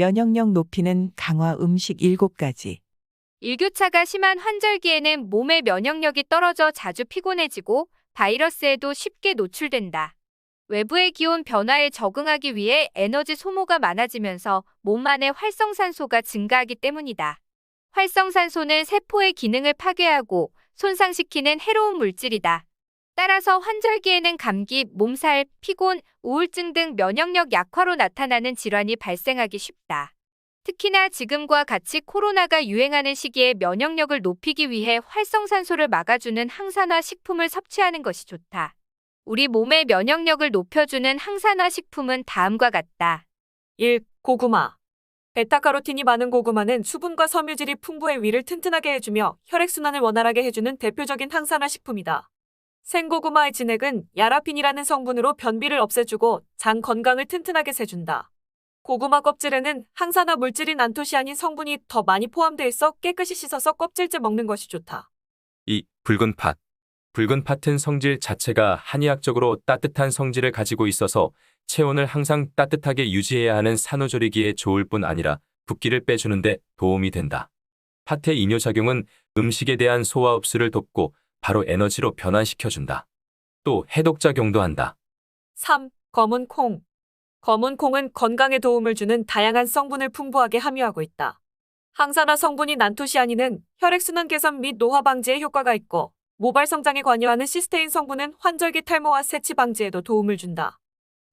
면역력 높이는 강화 음식 7가지. 일교차가 심한 환절기에는 몸의 면역력이 떨어져 자주 피곤해지고 바이러스에도 쉽게 노출된다. 외부의 기온 변화에 적응하기 위해 에너지 소모가 많아지면서 몸 안의 활성산소가 증가하기 때문이다. 활성산소는 세포의 기능을 파괴하고 손상시키는 해로운 물질이다. 따라서 환절기에는 감기, 몸살, 피곤, 우울증 등 면역력 약화로 나타나는 질환이 발생하기 쉽다. 특히나 지금과 같이 코로나가 유행하는 시기에 면역력을 높이기 위해 활성산소를 막아주는 항산화 식품을 섭취하는 것이 좋다. 우리 몸의 면역력을 높여주는 항산화 식품은 다음과 같다. 1. 고구마. 베타카로틴이 많은 고구마는 수분과 섬유질이 풍부해 위를 튼튼하게 해주며 혈액순환을 원활하게 해주는 대표적인 항산화 식품이다. 생고구마의 진액은 야라핀이라는 성분으로 변비를 없애주고 장 건강을 튼튼하게 세준다. 고구마 껍질에는 항산화 물질인 안토시아닌 성분이 더 많이 포함되어 있어 깨끗이 씻어서 껍질째 먹는 것이 좋다. 2. 붉은 팥. 붉은 팥은 성질 자체가 한의학적으로 따뜻한 성질을 가지고 있어서 체온을 항상 따뜻하게 유지해야 하는 산후조리기에 좋을 뿐 아니라 붓기를 빼주는데 도움이 된다. 팥의 이뇨작용은 음식에 대한 소화 흡수를 돕고 바로 에너지로 변환시켜준다. 또 해독작용도 한다. 3. 검은 콩. 검은 콩은 건강에 도움을 주는 다양한 성분을 풍부하게 함유하고 있다. 항산화 성분인 안토시아닌은 혈액순환 개선 및 노화 방지에 효과가 있고 모발 성장에 관여하는 시스테인 성분은 환절기 탈모와 세치 방지에도 도움을 준다.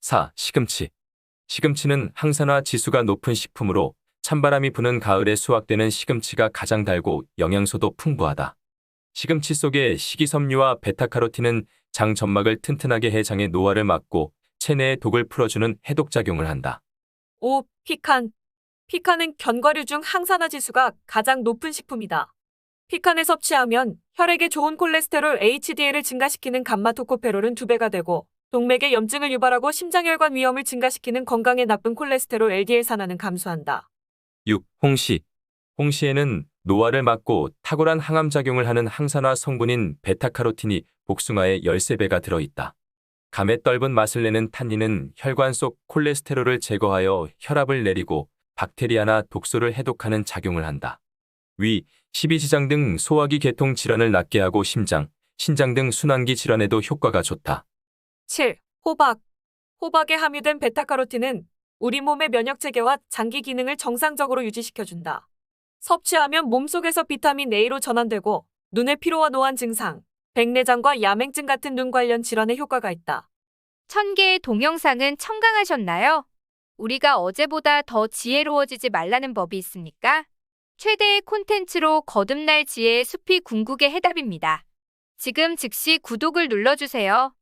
4. 시금치. 시금치는 항산화 지수가 높은 식품으로 찬바람이 부는 가을에 수확되는 시금치가 가장 달고 영양소도 풍부하다. 시금치 속의 식이섬유와 베타카로틴은 장 점막을 튼튼하게 해 장의 노화를 막고 체내의 독을 풀어주는 해독작용을 한다. 5. 피칸. 피칸은 견과류 중 항산화 지수가 가장 높은 식품이다. 피칸을 섭취하면 혈액에 좋은 콜레스테롤 HDL을 증가시키는 감마토코페롤은 2배가 되고 동맥의 염증을 유발하고 심장혈관 위험을 증가시키는 건강에 나쁜 콜레스테롤 LDL 산화는 감소한다. 6. 홍시. 홍시에는 노화를 막고 탁월한 항암작용을 하는 항산화 성분인 베타카로틴이 복숭아의 13배가 들어있다. 감의 떫은 맛을 내는 탄닌은 혈관 속 콜레스테롤을 제거하여 혈압을 내리고 박테리아나 독소를 해독하는 작용을 한다. 위, 십이지장 등 소화기 계통 질환을 낫게 하고 심장, 신장 등 순환기 질환에도 효과가 좋다. 7. 호박. 호박에 함유된 베타카로틴은 우리 몸의 면역 체계와 장기 기능을 정상적으로 유지시켜준다. 섭취하면 몸속에서 비타민 A로 전환되고 눈의 피로와 노안 증상, 백내장과 야맹증 같은 눈 관련 질환에 효과가 있다. 천 개의 동영상은 청강하셨나요? 우리가 어제보다 더 지혜로워지지 말라는 법이 있습니까? 최대의 콘텐츠로 거듭날 지혜의 숲이 궁극의 해답입니다. 지금 즉시 구독을 눌러주세요.